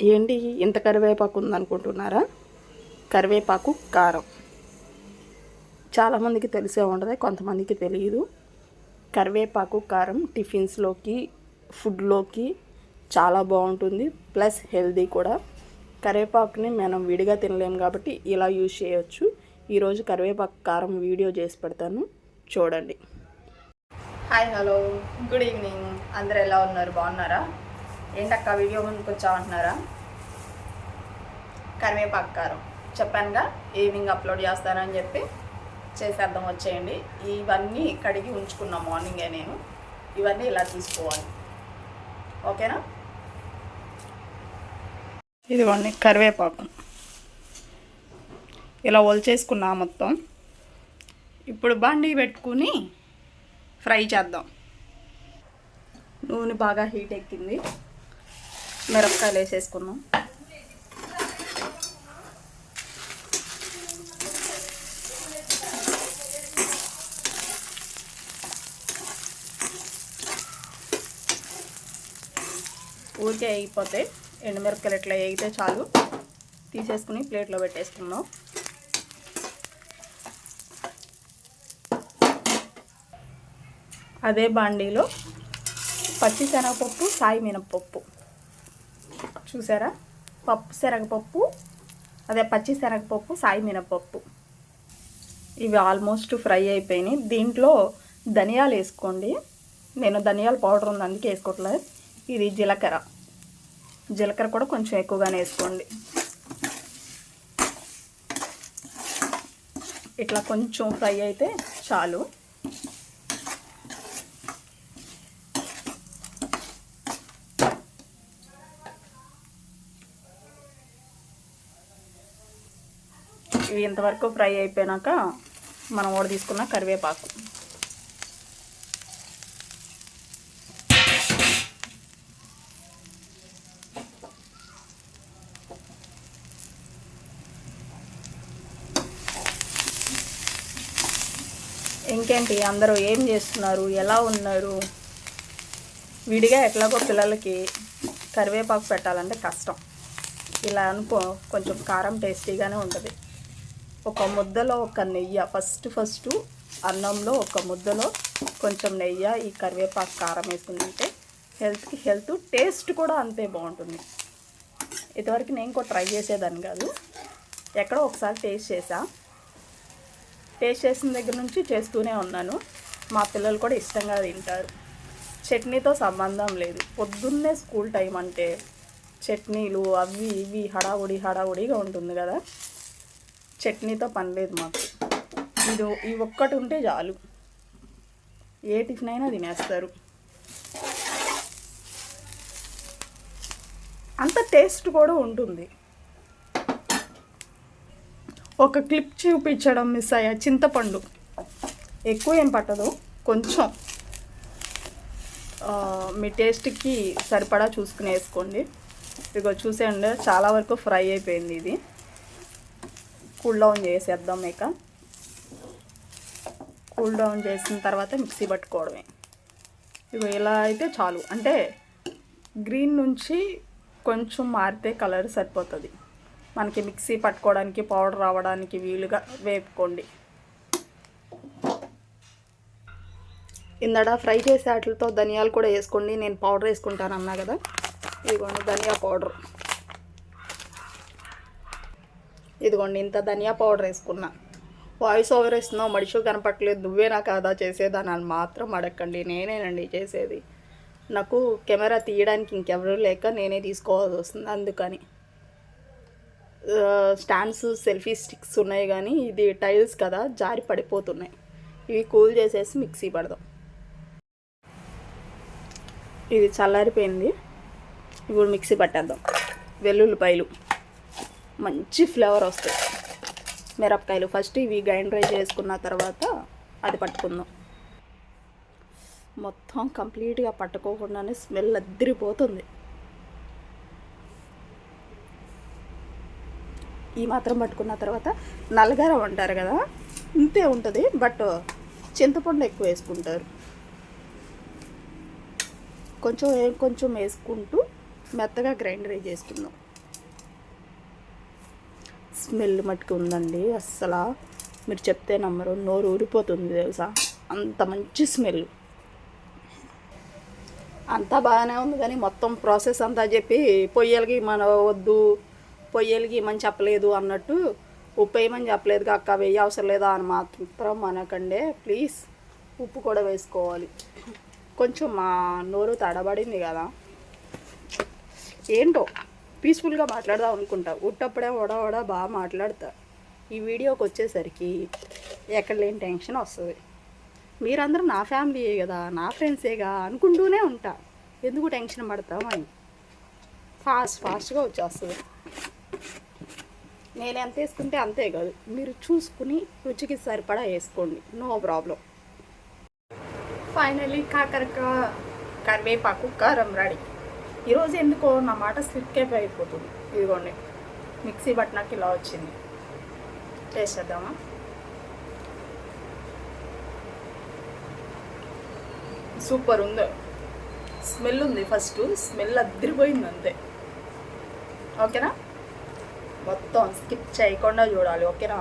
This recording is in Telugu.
ఏంటి? ఇంత కరివేపాకు ఉందనుకుంటున్నారా? కరివేపాకు కారం. చాలామందికి తెలిసే ఉండదు కొంతమందికి తెలియదు. కరివేపాకు కారం టిఫిన్స్లోకి ఫుడ్లోకి చాలా బాగుంటుంది. ప్లస్ హెల్దీ కూడా. కరివేపాకుని మనం విడిగా తినలేము కాబట్టి ఇలా యూజ్ చేయొచ్చు. ఈరోజు కరివేపాకు కారం వీడియో చేసి పెడతాను. చూడండి. Hi hello. Good evening. అందరు ఎలా ఉన్నారు? బాగున్నారా? ఏంటక్క వీడియో ముందుకు వచ్చామంటున్నారా కరివేపాకు కారం. చెప్పానుగా ఈవినింగ్ అప్లోడ్ చేస్తానని చెప్పి చేసేద్దాం వచ్చేయండి. ఇవన్నీ కడిగి ఉంచుకున్నా మార్నింగే నేను. ఇవన్నీ ఇలా తీసుకోవాలి. ఓకేనా? ఇదిగోండి కరివేపాకు. ఇలా ఒలిచేసుకున్నా మొత్తం. ఇప్పుడు బండి పెట్టుకుని ఫ్రై చేద్దాం. నూనె బాగా హీట్ ఎక్కింది. మిరపకాయలు వేసేసుకున్నాం ఊరికే వేగిపోతే ఎండుమిరపకాయలు ఇట్లా వేగితే చాలు. తీసేసుకుని ప్లేట్లో పెట్టేసుకుందాం. అదే బాండీలో పచ్చి శనగపప్పు సాయి మినపప్పు చూసారా? పప్పు శనగపప్పు అదే పచ్చి శనగపప్పు సాయి మినపప్పు. ఇవి ఆల్మోస్ట్ ఫ్రై అయిపోయినాయి. దీంట్లో ధనియాలు వేసుకోండి. నేను ధనియాల పౌడర్ ఉంది అందుకే వేసుకోవట్లేదు. ఇది జీలకర్ర. జీలకర్ర కూడా కొంచెం ఎక్కువగానే వేసుకోండి. ఇట్లా కొంచెం ఫ్రై అయితే చాలు. ఇవి ఇంతవరకు ఫ్రై అయిపోయాక మనం ఓడ తీసుకున్న కరివేపాకు. ఇంకేంటి? అందరూ ఏం చేస్తున్నారు? ఎలా ఉన్నారు? విడిగా ఎట్లాగో పిల్లలకి కరివేపాకు పెట్టాలంటే కష్టం. ఇలా అనుకో కొంచెం కారం టేస్టీగానే ఉంటుంది. ఒక ముద్దలో ఒక నెయ్యి ఫస్ట్ ఫస్ట్ అన్నంలో ఒక ముద్దలో కొంచెం నెయ్యి ఈ కరివేపాకు కారం వేసుకుందంటే హెల్త్కి హెల్త్ టేస్ట్ కూడా అంతే బాగుంటుంది. ఇదివరకు నేను కూడా ట్రై చేసేదాన్ని కాదు. ఎక్కడో ఒకసారి టేస్ట్ చేసా టేస్ట్ చేసిన దగ్గర నుంచి చేస్తూనే ఉన్నాను. మా పిల్లలు కూడా ఇష్టంగా తింటారు. చట్నీతో సంబంధం లేదు. పొద్దున్నే స్కూల్ టైం అంటే చట్నీలు అవి ఇవి హడావుడి హడావుడిగా ఉంటుంది కదా. చట్నీతో పని లేదు మాకు. ఇది ఈ ఒక్కటి ఉంటే చాలు. ఏ టిఫిన్ అయినా తినేస్తారు. అంత టేస్ట్ కూడా ఉంటుంది. ఒక క్లిప్ చూపించడం మిస్ అయ్యా చింతపండు. ఎక్కువ ఏం పట్టదు కొంచెం. మీ టేస్ట్కి సరిపడా చూసుకుని వేసుకోండి ఇదిగో చూసేయండి చాలా వరకు ఫ్రై అయిపోయింది ఇది. కూల్ డౌన్ చేసేద్దాం ఇక. కూల్ డౌన్ చేసిన తర్వాత మిక్సీ పట్టుకోవడమే. ఇగో ఇలా అయితే చాలు. అంటే గ్రీన్ నుంచి కొంచెం మారితే కలర్ సరిపోతుంది. మనకి మిక్సీ పట్టుకోవడానికి పౌడర్ రావడానికి వీలుగా వేపుకోండి. ఇందడ ఫ్రై చేసే వాటితో ధనియాలు కూడా వేసుకోండి. నేను పౌడర్ వేసుకుంటాను అన్నా కదా. ఇదిగోండి ధనియా పౌడర్. ఇదిగోండి ఇంత ధనియా పౌడర్ వేసుకున్నా. వాయిస్ ఓవర్ ఇస్తున్నావు మడిషు కనపట్లేదు. నువ్వేనా కాదా చేసేదాని అని మాత్రం అడగండి నేనేనండి చేసేది. నాకు కెమెరా తీయడానికి ఇంకెవరూ లేక నేనే తీసుకోవాల్సి వస్తుంది. అందుకని స్టాండ్స్ సెల్ఫీ స్టిక్స్ ఉన్నాయి కానీ ఇది టైల్స్ కదా జారి పడిపోతున్నాయి. ఇవి కూల్ చేసేసి మిక్సీ పడదాం. ఇది చల్లారిపోయింది. ఇప్పుడు మిక్సీ పట్టేద్దాం. వెల్లుల్లిపాయలు. మంచి ఫ్లేవర్ వస్తాయి. మిరపకాయలు. ఫస్ట్ ఇవి గ్రైండర్ చేసుకున్న తర్వాత అది పట్టుకుందాం. మొత్తం కంప్లీట్గా పట్టుకోకుండానే స్మెల్ అద్దరిపోతుంది ఈ మాత్రం పట్టుకున్న తర్వాత నల్లగారం అంటారు కదా ఇంతే ఉంటుంది. బట్ చింతపండు ఎక్కువ వేసుకుంటారు. కొంచెం కొంచెం వేసుకుంటూ మెత్తగా గ్రైండర్ చేసుకుందాం. స్మెల్ మట్టుకు ఉందండి అస్సలు. మీరు చెప్తే నమ్మరు నోరు ఊరిపోతుంది తెలుసా? అంత మంచి స్మెల్. అంతా బాగానే ఉంది కానీ మొత్తం ప్రాసెస్ అంతా చెప్పి పొయ్యలకి మన వద్దు పొయ్యలకి ఏమని చెప్పలేదు అన్నట్టు ఉప్పు వేయమని చెప్పలేదు అక్క వెయ్యి అవసరం లేదా అని మాత్రం మనకండే ప్లీజ్ ఉప్పు కూడా వేసుకోవాలి. కొంచెం మా నోరు తడబడింది కదా. ఏంటో? పీస్ఫుల్గా మాట్లాడదాం అనుకుంటా. ఉట్టప్పుడే వడ వడ బాగా మాట్లాడతా. ఈ వీడియోకి వచ్చేసరికి ఎక్కడ లేని టెన్షన్ వస్తుంది. మీరందరూ నా ఫ్యామిలీయే కదా నా ఫ్రెండ్సేగా అనుకుంటూనే ఉంటా. ఎందుకు టెన్షన్ పడతాం అని. ఫాస్ట్ ఫాస్ట్గా వచ్చేస్తుంది. నేను ఎంత వేసుకుంటే అంతే కాదు. మీరు చూసుకుని రుచికి సరిపడా వేసుకోండి. No problem. ఫైనలీ కాకరక కరివేపాకు కారం రెడీ. ఈరోజు ఎందుకో నా మాట స్లిప్ అయిపోతుంది. ఇదిగోండి మిక్సీ బట్టనాకి ఇలా వచ్చింది. టేస్ట్ చేద్దామా? సూపర్ ఉంది. స్మెల్ ఉంది ఫస్ట్ స్మెల్ అద్దరిపోయింది అంతే. ఓకేనా? మొత్తం స్కిప్ చేయకుండా చూడాలి ఓకేనా?